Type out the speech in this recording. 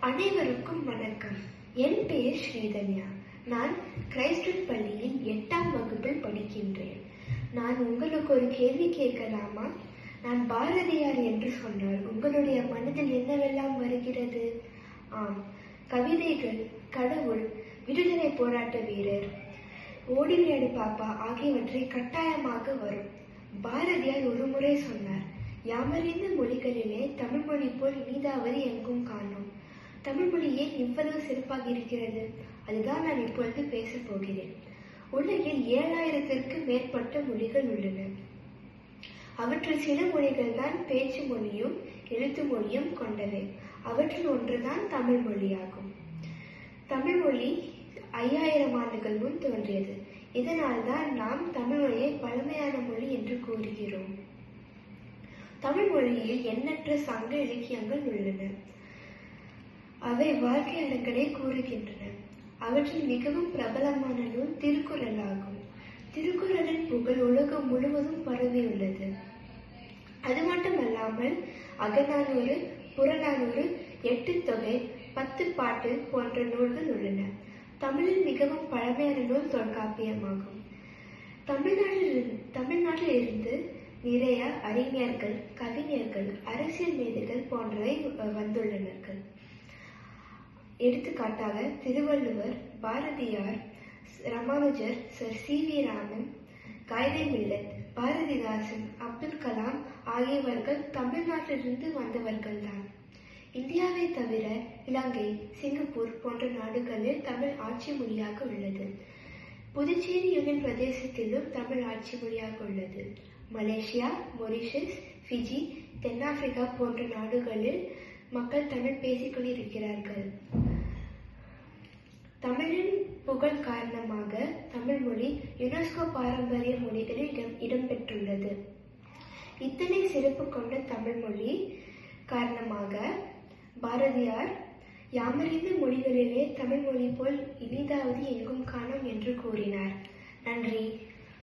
அனைவருக்கும் வணக்கம். என் பெயர் ஸ்ரீதன்யா. நான் கிரைஸ்டல் பள்ளியில் எட்டாம் வகுப்பில் படிக்கின்றேன். நான் உங்களுக்கு ஒரு கேள்வி கேட்கலாமா? நான் பாரதியார் என்று சொன்னால் உங்களுடைய மனதில் என்னவெல்லாம் வருகிறது? ஆம் கவிதைகள் கடவுள் விடுதலை போராட்ட வீரர் ஓடி பாப்பா ஆகியவற்றை கட்டாயமாக வரும். பாரதியார் ஒரு முறை சொன்னார் யாமறிந்த மொழிகளிலே தமிழ் மொழி போல் நீதாவது எங்கும் காணோம். எவ்வளவு இவ்வளவு சிறப்பாக இருக்கிறது. அதுதான் நான் இப்பொழுது பேசப் போகிறேன். உலகில் ஏழாயிரத்திற்கு மேற்பட்ட மொழிகள் உள்ளன. அவற்றில் சில மொழிகள் தான் பேச்சு மொழியும் எழுத்து மொழியும் கொண்டவை. அவற்றில் ஒன்றுதான் தமிழ் மொழியாகும். தமிழ் மொழி ஐயாயிரம் ஆண்டுகள் முன் தோன்றியது. இதனால் தான் நாம் தமிழ் மொழியை பழமையான மொழி என்று கூறுகிறோம். தமிழ் மொழியில் எண்ணற்ற சங்க இலக்கியங்கள் உள்ளன. அவை வாழ்க்கை அடங்கலை கூறுகின்றன. அவற்றில் மிகவும் பிரபலமான நூல் திருக்குறள் ஆகும் திருக்குறளின் புகழ் உலகம் முழுவதும் பரவியுள்ளது. அது மட்டுமல்லாமல் அகநானூறு புறநானூறு எட்டு தொகை பத்து பாட்டு போன்ற நூல்கள் உள்ளன. தமிழில் மிகவும் பழமையான நூல் தொல்காப்பியமாகும். தமிழ்நாட்டில் தமிழ்நாட்டில் இருந்து நிறைய அறிஞர்கள் கவிஞர்கள் அரசியல் மேதைகள் போன்றவை வந்துள்ளனர்கள். எடுத்துக்காட்டாக Thiruvalluvar Bharathiyar Ramanujar sir C V Raman Quaide Millath Bharathidasan Abdul Kalam ஆகியவர்கள் தமிழ்நாட்டிலிருந்து வந்தவர்கள்தான் இந்தியாவை தவிர இலங்கை சிங்கப்பூர் போன்ற நாடுகளில் தமிழ் ஆட்சி மொழியாக உள்ளது. புதுச்சேரி யூனியன் பிரதேசத்திலும் தமிழ் ஆட்சி மொழியாக உள்ளது. மலேசியா மொரிஷஸ் ஃபிஜி தென்னாப்பிரிக்கா போன்ற நாடுகளில் மக்கள் தமிழ் பேசிக்கொண்டிருக்கிறார்கள். தமிழின் புகழ் காரணமாக தமிழ் மொழி யுனெஸ்கோ பாரம்பரிய மொழிகளில் இடம் இடம்பெற்றுள்ளது. இத்தனை சிறப்பு கொண்ட தமிழ் மொழி காரணமாக பாரதியார் யாமறிந்த மொழிகளிலே தமிழ் மொழி போல் இனிதாவது எங்கும்